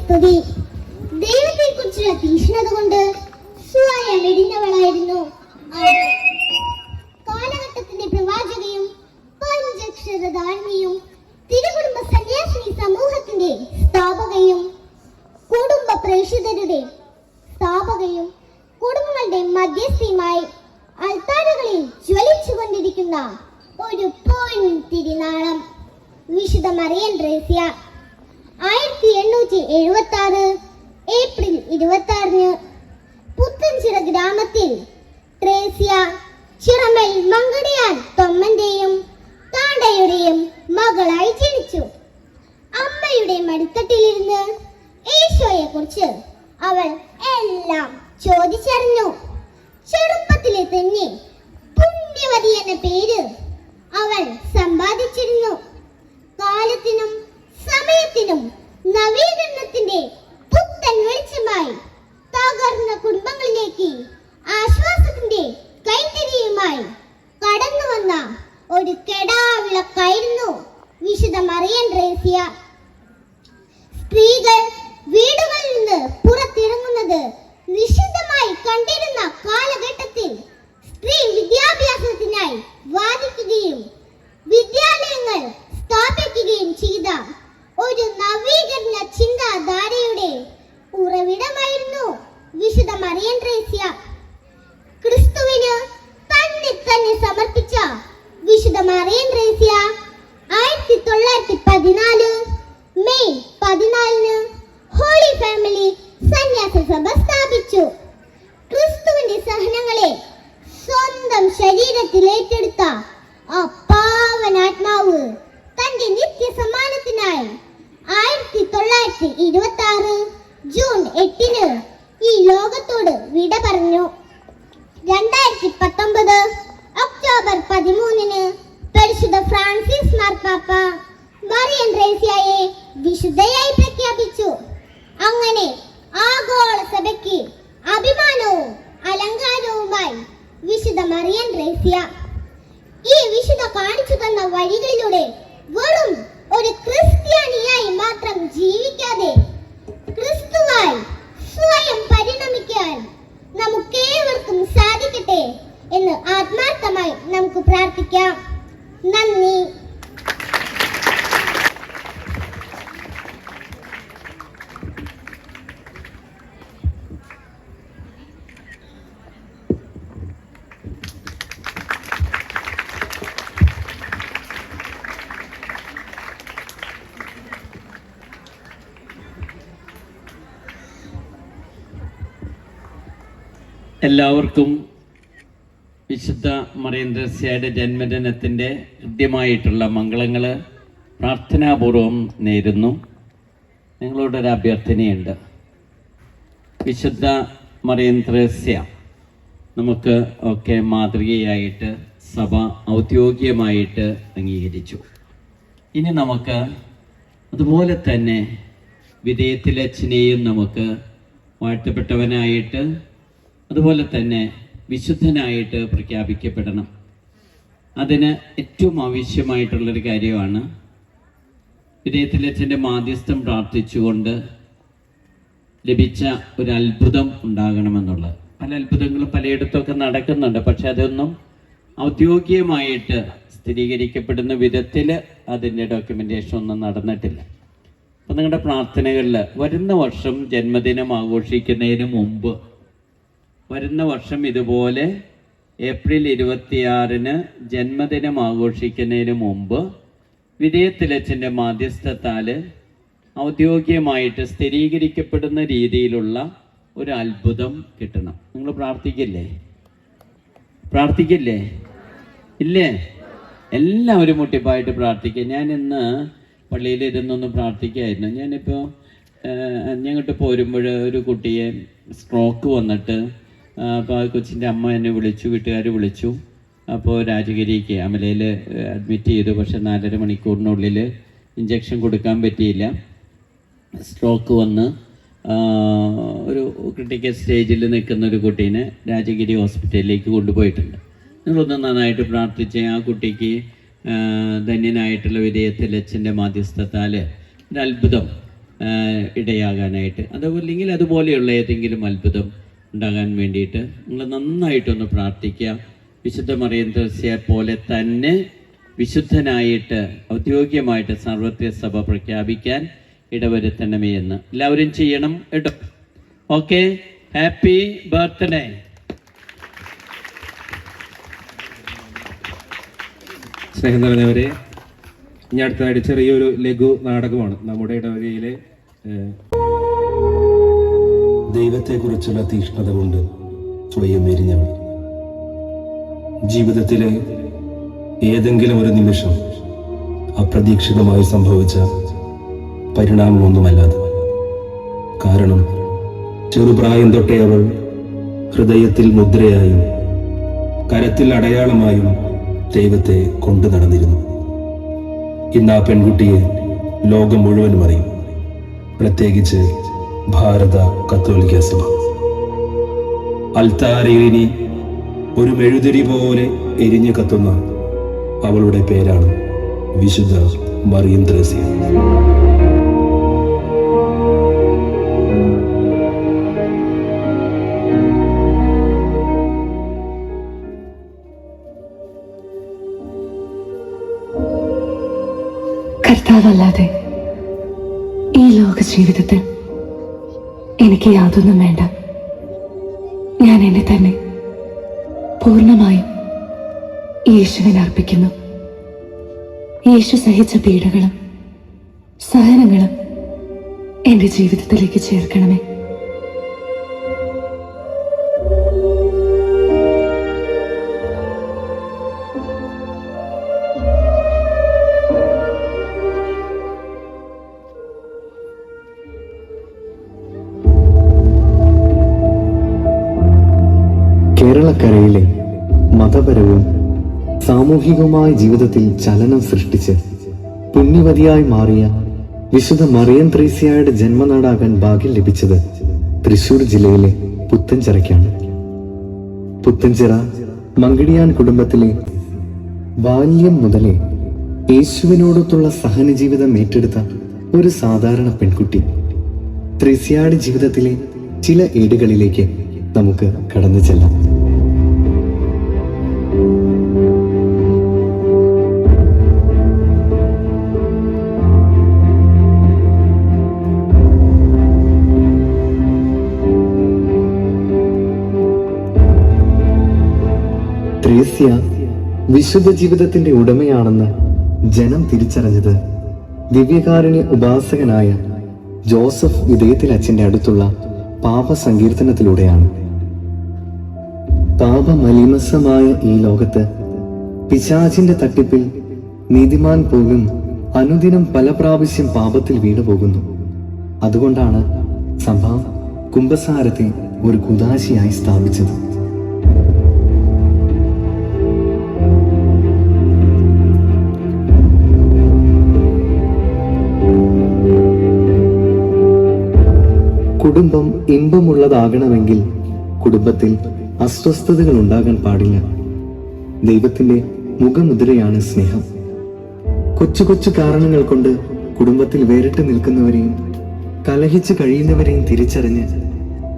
സ്തുതി ദൈവത്തെ കുറിച്ചുള്ള തീഷ്ണത കൊണ്ട് സ്വയം വെടിഞ്ഞവളായിരുന്നു. കാലഘട്ടത്തിന്റെ പ്രവാചകയും പഞ്ചക്ഷരധാരണിയും തിരുകുടുംബ സന്യാസിനി സമൂഹത്തിന്റെ സ്ഥാപകയും കുടുംബ പ്രേക്ഷിതരുടെ സ്ഥാപകയും കുടുംബങ്ങളുടെ മധ്യസ്ഥയുമായി അൾത്താരകളിൽ ജ്വലിച്ചുകൊണ്ടിരിക്കുന്ന ഒരു പോയിൻ തിരുനാളം വിശുദ്ധ മറിയൻ ത്രേസ്യ ആയിരത്തി എണ്ണൂറ്റി എഴുപത്തി ആറ് ഏപ്രിൽ ഇരുപത്തി മറിയൻ ത്രേസ്യ ആയിരത്തി തൊള്ളായിരത്തി പതിനാല് മെയ് പതിനാലിന് ഹോളി ഫാമിലി സന്യാസ സഭ സ്ഥാപിച്ചു. ക്രിസ്തുവിന്റെ സഹനങ്ങളെ സ്വന്തം ശരീരത്തിൽ ഏറ്റെടുത്ത ആ പാവനാത്മാവ് തന്റെ നിത്യസമ്മാനത്തിനായി ആയിരത്തി തൊള്ളായിരത്തി ഇരുപത്തി ആറ് ജൂൺ എട്ടിന് ഈ ലോകത്തോട് വിട പറഞ്ഞു. രണ്ടായിരത്തി പത്തൊമ്പത് ഒക്ടോബർ പതിമൂന്നിന് പരിശുദ്ധ ഫ്രാൻസിസ് മാർപ്പാപ്പ മറിയൻ റേസ്യയെ വിശുദ്ധയായി പ്രഖ്യാപിച്ചു. അങ്ങനെ ആഗോള സഭയ്ക്ക് അഭിമാനവും അലങ്കാരവുമായി വിശുദ്ധ മറിയൻ റേസ്യ ഈ വിശുദ്ധ കാണിച്ചു തന്ന വഴികളിലൂടെ വെറും ഒരു ക്രിസ്ത്യാനിയായി മാത്രം ജീവിക്കാതെ ക്രിസ്തുവായി സ്വയം പരിണമിക്കാൻ നമുക്കേവർക്കും സാധിക്കട്ടെ എന്ന് ആത്മാർത്ഥമായി നമുക്ക് പ്രാർത്ഥിക്കാം. നന്ദി. എല്ലാവർക്കും വിശുദ്ധ മറിയന്ത്രസ്യയുടെ ജന്മദിനത്തിന്റെ ഹൃദ്യമായിട്ടുള്ള മംഗളങ്ങൾ പ്രാർത്ഥനാപൂർവം നേരുന്നു. നിങ്ങളോടൊരു അഭ്യർത്ഥനയുണ്ട്. വിശുദ്ധ മറിയന്ത്രസ്യ നമുക്ക് ഒക്കെ മാതൃകയായിട്ട് സഭ ഔദ്യോഗികമായിട്ട് അംഗീകരിച്ചു. ഇനി നമുക്ക് അതുപോലെ തന്നെ വിധേയത്തിലച്ഛനെയും നമുക്ക് വാഴ്ത്തപ്പെട്ടവനായിട്ട് അതുപോലെ തന്നെ വിശുദ്ധനായിട്ട് പ്രഖ്യാപിക്കപ്പെടണം. അതിന് ഏറ്റവും ആവശ്യമായിട്ടുള്ളൊരു കാര്യമാണ് വിനയത്തിലച്ഛന്റെ മാധ്യസ്ഥം പ്രാർത്ഥിച്ചുകൊണ്ട് ലഭിച്ച ഒരു അത്ഭുതം ഉണ്ടാകണമെന്നുള്ളത്. പല അത്ഭുതങ്ങളും പലയിടത്തൊക്കെ നടക്കുന്നുണ്ട്. പക്ഷെ അതൊന്നും ഔദ്യോഗികമായിട്ട് സ്ഥിരീകരിക്കപ്പെടുന്ന വിധത്തിൽ അതിന്റെ ഡോക്യുമെന്റേഷൻ ഒന്നും നടന്നിട്ടില്ല. അപ്പം നിങ്ങളുടെ പ്രാർത്ഥനകളിൽ വരുന്ന വർഷം ജന്മദിനം ആഘോഷിക്കുന്നതിന് മുമ്പ് വരുന്ന വർഷം ഇതുപോലെ ഏപ്രിൽ ഇരുപത്തിയാറിന് ജന്മദിനം ആഘോഷിക്കുന്നതിന് മുമ്പ് വിധേയത്തിലച്ഛന്റെ മാധ്യസ്ഥത്താൽ ഔദ്യോഗികമായിട്ട് സ്ഥിരീകരിക്കപ്പെടുന്ന രീതിയിലുള്ള ഒരു അത്ഭുതം കിട്ടണം. നിങ്ങൾ പ്രാർത്ഥിക്കില്ലേ? പ്രാർത്ഥിക്കില്ലേ? ഇല്ലേ? എല്ലാവരും മുട്ടിപ്പായിട്ട് പ്രാർത്ഥിക്കുക. ഞാൻ ഇന്ന് പള്ളിയിൽ ഇരുന്നൊന്ന് പ്രാർത്ഥിക്കായിരുന്നു ഞാനിപ്പോൾ ഞങ്ങോട്ട് പോരുമ്പോൾ ഒരു കുട്ടിയെ സ്ട്രോക്ക് വന്നിട്ട് അപ്പോൾ കൊച്ചിന്റെ അമ്മ എന്നെ വിളിച്ചു വീട്ടുകാർ വിളിച്ചു. അപ്പോൾ രാജഗിരിക്ക് അമലയിൽ അഡ്മിറ്റ് ചെയ്തു. പക്ഷെ നാലര മണിക്കൂറിനുള്ളിൽ ഇഞ്ചക്ഷൻ കൊടുക്കാൻ പറ്റിയില്ല. സ്ട്രോക്ക് വന്ന് ഒരു ക്രിട്ടിക്കൽ സ്റ്റേജിൽ നിൽക്കുന്ന ഒരു കുട്ടീനെ രാജഗിരി ഹോസ്പിറ്റലിലേക്ക് കൊണ്ടുപോയിട്ടുണ്ട്. നിങ്ങളൊന്ന് നന്നായിട്ട് പ്രാർത്ഥിച്ച്. ആ കുട്ടിക്ക് ധന്യനായിട്ടുള്ള വിധേയത്തിൽ അച്ഛന്റെ മാധ്യസ്ഥത്താൽ ഒരു അത്ഭുതം ഇടയാകാനായിട്ട്. അതുപോലെ അതുപോലെയുള്ള ഏതെങ്കിലും അത്ഭുതം ഉണ്ടാകാൻ വേണ്ടിയിട്ട് നിങ്ങൾ നന്നായിട്ടൊന്ന് പ്രാർത്ഥിക്കുക. വിശുദ്ധ മറിയം ത്രസ്യയെ പോലെ തന്നെ വിശുദ്ധനായിട്ട് ഔദ്യോഗികമായിട്ട് സാർവത്രിക സഭ പ്രഖ്യാപിക്കാൻ ഇടവരുത്തണമേ എന്ന്. എല്ലാവരും ചെയ്യണം കേട്ടോ. Okay happy birthday. സ്നേഹം നിറഞ്ഞവരെ ഇനി അടുത്തതായിട്ട് ചെറിയൊരു ലഘു നാടകമാണ് നമ്മുടെ ഇടവകയിലെ ദൈവത്തെക്കുറിച്ചുള്ള തീക്ഷ്ണത കൊണ്ട് സ്വയം എരിഞ്ഞവൾ. ജീവിതത്തിലെ ഏതെങ്കിലും ഒരു നിമിഷം അപ്രതീക്ഷിതമായി സംഭവിച്ച പരിണാമമൊന്നുമല്ലാതെ. കാരണം ചെറുപ്രായം തൊട്ടേ അവൾ ഹൃദയത്തിൽ മുദ്രയായും കരത്തിൽ അടയാളമായും ദൈവത്തെ കൊണ്ടു നടന്നിരുന്നു. ഇന്ന് ആ പെൺകുട്ടിയെ ലോകം മുഴുവനും അറിയും. പ്രത്യേകിച്ച് ഭാരത കത്തോലിക്ക സഭ. അൽത്താരയിൽ ഒരു മെഴുതിരി പോലെ എരിഞ്ഞു കത്തുന്ന അവളുടെ പേരാണ് വിശുദ്ധ മറിയം ത്രേസ്യ കർത്താവല്ലാതെ ഈ ലോക ജീവിതത്തിൽ എനിക്ക് യാതൊന്നും വേണ്ട. ഞാൻ എന്നെ തന്നെ പൂർണമായും യേശുവിന് അർപ്പിക്കുന്നു. യേശു സഹിച്ച പീഡകളും സഹനങ്ങളും എന്റെ ജീവിതത്തിലേക്ക് ചേർക്കണമേ. കേരളക്കരയിലെ മതപരവും സാമൂഹികവുമായ ജീവിതത്തിൽ ചലനം സൃഷ്ടിച്ച് പുണ്യവതിയായി മാറിയ വിശുദ്ധ മറിയം ത്രേസ്യയുടെ ജന്മനാടാകാൻ ഭാഗ്യം ലഭിച്ചത് തൃശൂർ ജില്ലയിലെ പുത്തഞ്ചിറയ്ക്കാണ് പുത്തഞ്ചിറ മങ്കിടിയാൻ കുടുംബത്തിലെ ബാല്യം മുതലേ യേശുവിനോടൊത്തുള്ള സഹനജീവിതം ഏറ്റെടുത്ത ഒരു സാധാരണ പെൺകുട്ടി. ത്രേസ്യയുടെ ജീവിതത്തിലെ ചില ഏടുകളിലേക്ക് നമുക്ക് കടന്നു ചെല്ലാം. ത്രേസ്യ വിശുദ്ധ ജീവിതത്തിന്റെ ഉടമയാണെന്ന് ജനം തിരിച്ചറിഞ്ഞത്. ദിവ്യകാരുണ്യ ഉപാസകനായ ജോസഫ് വിധേയത്തിൽ അച്ഛന്റെ അടുത്തുള്ള പാപ പാപസങ്കീർത്തനത്തിലൂടെയാണ് പാപമലിമസമായ ഈ ലോകത്ത് പിശാചിന്റെ തട്ടിപ്പിൽ നീതിമാൻ പോലും അനുദിനം പല പ്രാവശ്യം പാപത്തിൽ വീണു പോകുന്നു അതുകൊണ്ടാണ് സഭ കുംഭസാരത്തെ ഒരു കുദാശിയായി സ്ഥാപിച്ചത്. കുടുംബം ഇമ്പമുള്ളതാകണമെങ്കിൽ കുടുംബത്തിൽ അസ്വസ്ഥതകൾ ഉണ്ടാകാൻ പാടില്ല. ദൈവത്തിന്റെ മുഖമുദ്രയാണ് സ്നേഹം. കൊച്ചു കൊച്ചു കാരണങ്ങൾ കൊണ്ട് കുടുംബത്തിൽ വേറിട്ട് നിൽക്കുന്നവരെയും കലഹിച്ചു കഴിയുന്നവരെയും തിരിച്ചറിഞ്ഞ്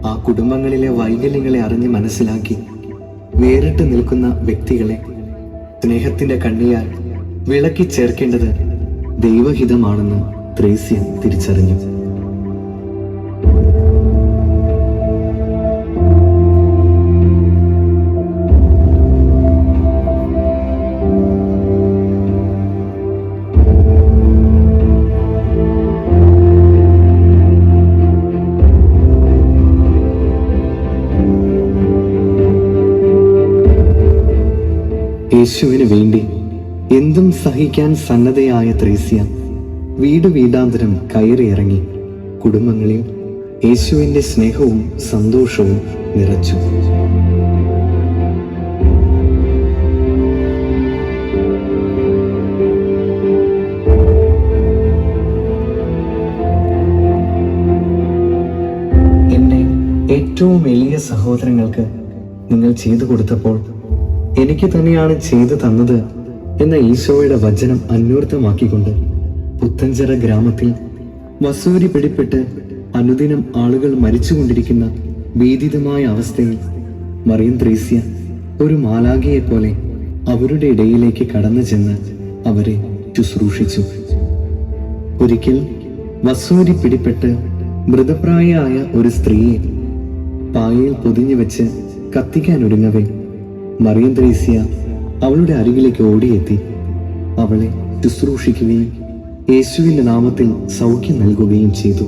ആ കുടുംബങ്ങളിലെ വൈകല്യങ്ങളെ അറിഞ്ഞ് മനസ്സിലാക്കി വേറിട്ട് നിൽക്കുന്ന വ്യക്തികളെ സ്നേഹത്തിന്റെ കണ്ണിയാൽ വിളക്കി ചേർക്കേണ്ടത് ദൈവഹിതമാണെന്ന് ത്രേസ്യ തിരിച്ചറിഞ്ഞു. യേശുവിന് വേണ്ടി എന്തും സഹിക്കാൻ സന്നദ്ധയായ ത്രേസ്യ വീട് വീടാന്തരം കയറിയിറങ്ങി കുടുംബങ്ങളിൽ യേശുവിന്റെ സ്നേഹവും സന്തോഷവും നിറച്ചു. ഏറ്റവും വലിയ സഹോദരങ്ങൾക്ക് നിങ്ങൾ ചെയ്തു കൊടുത്തപ്പോൾ എനിക്ക് തന്നെയാണ് ചെയ്തു തന്നത് എന്ന ഈശോയുടെ വചനം അന്വർത്ഥമാക്കിക്കൊണ്ട് പുത്തഞ്ചിറ ഗ്രാമത്തിൽ വസൂരി പിടിപ്പെട്ട് അനുദിനം ആളുകൾ മരിച്ചുകൊണ്ടിരിക്കുന്ന ഭീതിതമായ അവസ്ഥയിൽ മറിയം ത്രേസ്യ ഒരു മാലാഖയെ പോലെ അവരുടെ ഇടയിലേക്ക് കടന്നു ചെന്ന് അവരെ ശുശ്രൂഷിച്ചു. ഒരിക്കൽ വസൂരി പിടിപ്പെട്ട് മൃതപ്രായയായ ഒരു സ്ത്രീയെ പായയിൽ പൊതിഞ്ഞു വെച്ച് കത്തിക്കാൻ ഒരുങ്ങവേ മറിയം ത്രേസ്യ അവളുടെ അരികിലേക്ക് ഓടിയെത്തി. അവളെ ശുശ്രൂഷിക്കുകയും യേശുവിന്റെ നാമത്തിൽ സൗഖ്യം നൽകുകയും ചെയ്തു.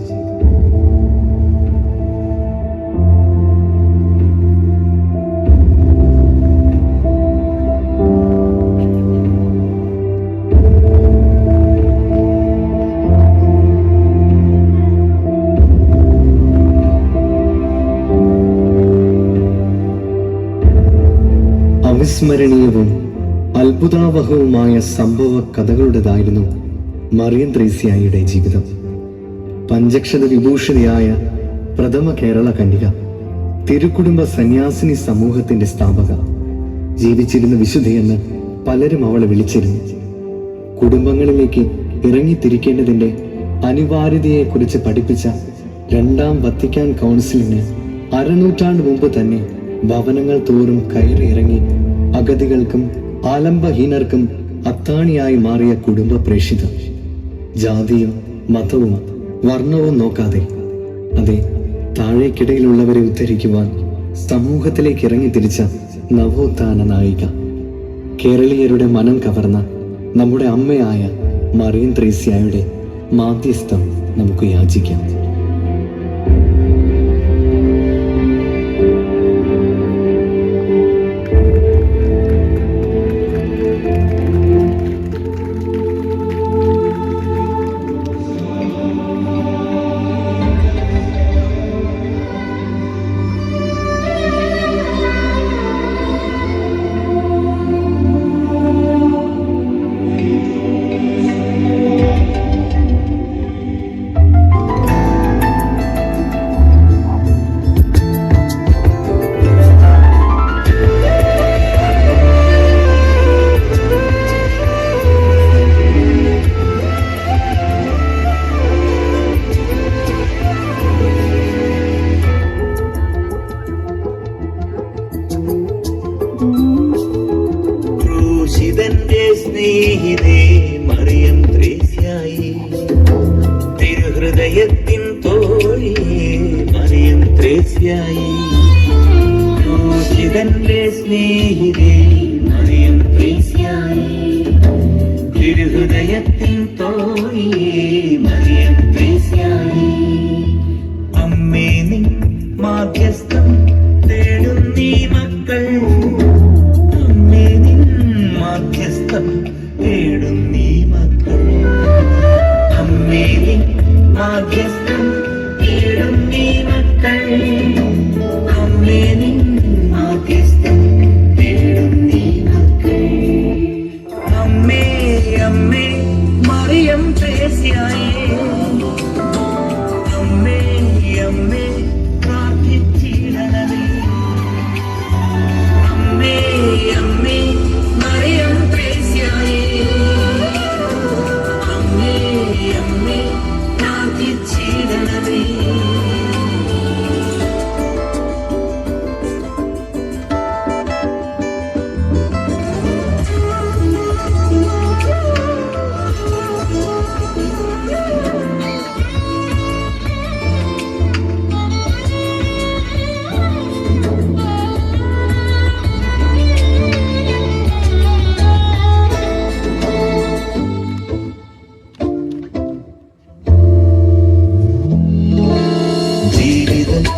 അവിസ്മരണീയവും അത്ഭുതാവഹവുമായ സംഭവ കഥകളുടേതായിരുന്നു മറിയം ത്രേസ്യായിയുടെ ജീവിതം. പഞ്ചക്ഷത വിഭൂഷിതയായ പ്രഥമ കേരള കന്യക തിരുക്കുടുംബ സന്യാസിനി സമൂഹത്തിന്റെ സ്ഥാപക ജീവിച്ചിരുന്ന വിശുദ്ധിയെന്ന് പലരും അവളെ വിളിച്ചിരുന്നു. കുടുംബങ്ങളിലേക്ക് ഇറങ്ങിത്തിരിക്കേണ്ടതിന്റെ അനിവാര്യതയെക്കുറിച്ച് പഠിപ്പിച്ച രണ്ടാം വത്തിക്കാൻ കൗൺസിലിന് അരനൂറ്റാണ്ട് മുമ്പ് തന്നെ ഭവനങ്ങൾ തോറും കയറി ഇറങ്ങി അഗതികൾക്കും ആലംബഹീനർക്കും അത്താണിയായി മാറിയ കുടുംബ പ്രേക്ഷിത. ജാതിയും മതവും വർണവും നോക്കാതെ അതെ താഴേക്കിടയിലുള്ളവരെ ഉദ്ധരിക്കുവാൻ സമൂഹത്തിലേക്ക് ഇറങ്ങി തിരിച്ച നവോത്ഥാന നായിക. കേരളീയരുടെ മനം കവർന്ന നമ്മുടെ അമ്മയായ മറിയൻ ത്രേസ്യായുടെ മാധ്യസ്ഥം നമുക്ക് യാചിക്കാം. ക്രൂശിതന്റെ സ്നേഹിതേ മറിയം ത്രേസ്യായി. തിരുഹൃദയത്തിൻ തോഴിയേ മറിയം ത്രേസ്യായി. ക്രൂശിതന്റെ സ്നേഹിതേ മറിയം ത്രേസ്യായി. തിരുഹൃദയത്തിൻ തോഴിയേ മറിയം ത്രേസ്യായി. അമ്മേ നിൻ മാധ്യസ്ഥം തേടും നീ മക്കൾ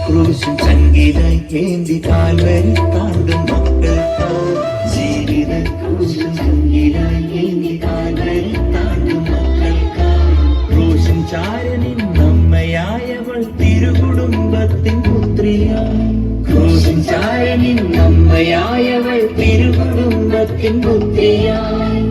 ക്രൂശും സംഗീതായി ഏന്തി കാൽവരി താണ്ടും കാൽവരി താണ്ടും മക്കൾക്കാ ക്രൂശും ചാരനിൻ നമ്മയായവൾ തിരുകുടുംബത്തിൻ പുത്രിയ. ക്രൂശും ചാരനിൻ തിരുകുടുംബത്തിൻ പുത്രിയായി